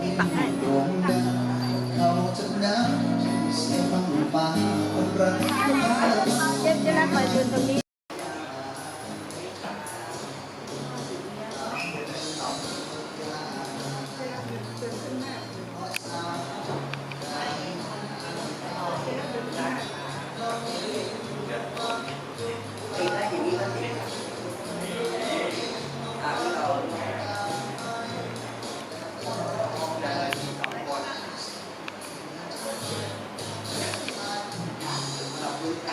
พี่ปักให้ดวงดาวเขาจะน้ำเสียงฟังป่งคอยยืนตรงนี้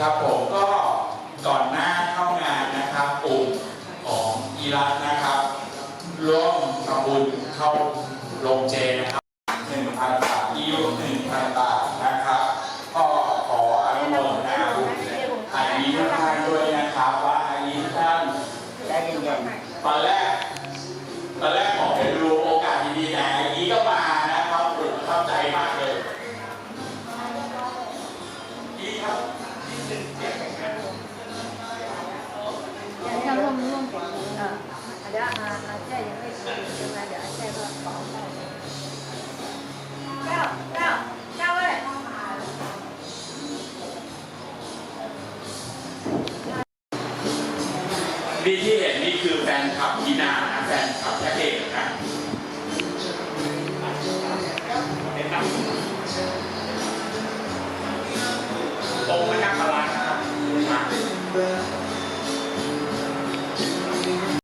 ครับผมก็ก่อนหน้าเข้างานนะครับกลุ่มของอีรัตนะครับร่วมทำบุญเข้าโรงเจนะครับหนึ่งพันบาทอียุหนึ่งพันบาทนะครับก็ขออนุโมทนาบุญอายีทุกท่านด้วยนะครับ ว่าอายีทุกท่านใจเย็นตอนแรก ดี๋ยวอาอาเจ้ยังไม่ถึงใช่ไหมเดี๋ยวอาเจ้ก็ขอเจ้าเจ้าเจ้าเว้ยนี่ที่เห็นนี่คือแฟนคลับกีนานะแฟนคลับแค่เอกนะ